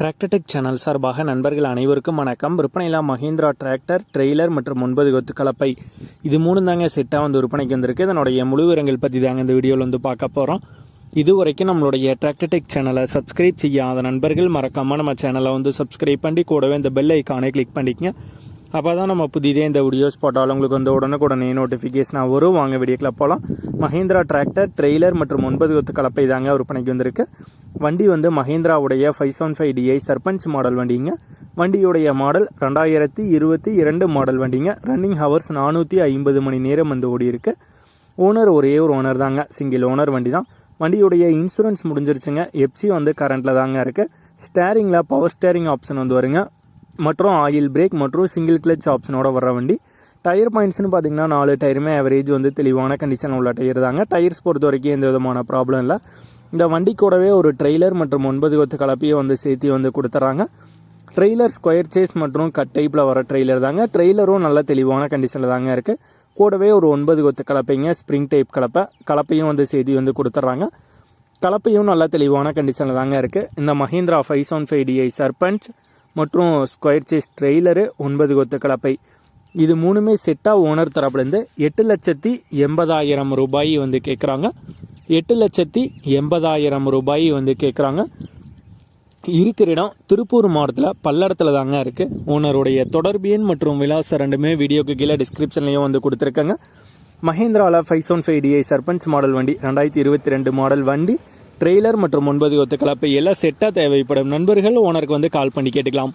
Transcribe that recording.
Tractor Tech channel சார்பாக நண்பர்கள் அனைவருக்கும் வணக்கம். விற்பனையில் மஹிந்திரா டிராக்டர் ட்ரெய்லர் மற்றும் ஒன்பது கொத்து கலப்பை. இது மூணு தாங்க செட்டாக வந்து விற்பனைக்கு வந்திருக்கு. இதனுடைய முழு விவரங்கள் பற்றி தாங்க இந்த வீடியோவில் வந்து பார்க்க போகிறோம் இது வரைக்கும் நம்மளுடைய டிராக்டர்டெக் சேனலை சப்ஸ்கிரைப் செய்யாத நண்பர்கள் மறக்காமல் நம்ம சேனலை வந்து சப்ஸ்கிரைப் பண்ணி கூடவே இந்த பெல் ஐக்கானை கிளிக் பண்ணிக்கங்க. அப்போ தான் நம்ம புதிதே இந்த வீடியோஸ் போட்டாலும் உங்களுக்கு வந்து உடனுக்குடனே நோட்டிஃபிகேஷனாக வரும். வாங்க வீடியோக்கில் போகலாம் மஹேந்திரா டிராக்டர் ட்ரெய்லர் மற்றும் ஒன்பது கொத்து கலப்பை தாங்க விற்பனைக்கு வந்திருக்கு. வண்டி வந்து மஹேந்திராவுடைய five seven five DI Sarpanch model வண்டிங்க. வண்டியுடைய மாடல் ரெண்டாயிரத்தி இருபத்தி இரண்டு மாடல் வண்டிங்க. ரன்னிங் ஹவர்ஸ் நானூற்றி ஐம்பது மணி நேரம் வந்து ஓடி இருக்கு ஓனர் ஒரே ஒரு ஓனர் தாங்க. சிங்கிள் ஓனர் வண்டி தான். வண்டியுடைய இன்சூரன்ஸ் முடிஞ்சிருச்சுங்க. எப்சி வந்து கரண்ட்டில் தாங்க இருக்குது ஸ்டேரிங்கில் பவர் ஸ்டேரிங் ஆப்ஷன் வந்து வருங்க. மற்றும் ஆயில் பிரேக் மற்றும் சிங்கிள் கிளச் ஆப்ஷனோட வர வண்டி. டயர் பாயிண்ட்ஸ்னு பார்த்தீங்கன்னா நாலு டயருமே ஆவரேஜ் வந்து தெளிவான கண்டிஷன் உள்ள டயர் தாங்க. டயர்ஸ் பொறுத்த வரைக்கும் எந்த விதமான ப்ராப்ளம் இல்லை. இந்த வண்டி கூடவே ஒரு ட்ரெய்லர் மற்றும் ஒன்பது கொத்து கலப்பையை வந்து சேர்த்து வந்து கொடுத்துட்றாங்க ட்ரெய்லர் ஸ்கொயர் சேஸ் மற்றும் கட் டைப்பில் வர ட்ரெய்லர் தாங்க. ட்ரெய்லரும் நல்ல தெளிவான கண்டிஷனில் தாங்க இருக்குது கூடவே ஒரு ஒன்பது கொத்து கலப்பைங்க ஸ்ப்ரிங் டைப் கலப்பை கலப்பையும் வந்து சேர்த்து வந்து கொடுத்துட்றாங்க கலப்பையும் நல்ல தெளிவான கண்டிஷனில் தாங்க இருக்குது இந்த Mahindra five seven five DI Sarpanch மற்றும் ஸ்கொயர் சேஸ் ட்ரெய்லரு ஒன்பது கொத்து கலப்பை. இது மூணுமே செட்டாக ஓனர் தரப்புலேருந்து எட்டு லட்சத்தி எண்பதாயிரம் ரூபாய் வந்து கேட்குறாங்க எட்டு லட்சத்தி எண்பதாயிரம் ரூபாய் வந்து கேட்குறாங்க இருக்கிற இடம் திருப்பூர் மாவட்டத்தில் பல்லடத்தில் தாங்க இருக்குது ஓனருடைய தொடர்பு எண் மற்றும் விலாசம் ரெண்டுமே வீடியோக்கு கீழே டிஸ்கிரிப்ஷன்லையும் வந்து கொடுத்துருக்காங்க. மஹேந்திராவில் five seven five DI Sarpanch model வண்டி ரெண்டாயிரத்தி இருபத்தி ரெண்டு மாடல் வண்டி ட்ரெய்லர் மற்றும் ஒன்பது ஒத்து கலப்பை எல்லாம் செட்டாக தேவைப்படும். நண்பர்கள் ஓனருக்கு வந்து கால் பண்ணி கேட்டுக்கலாம்.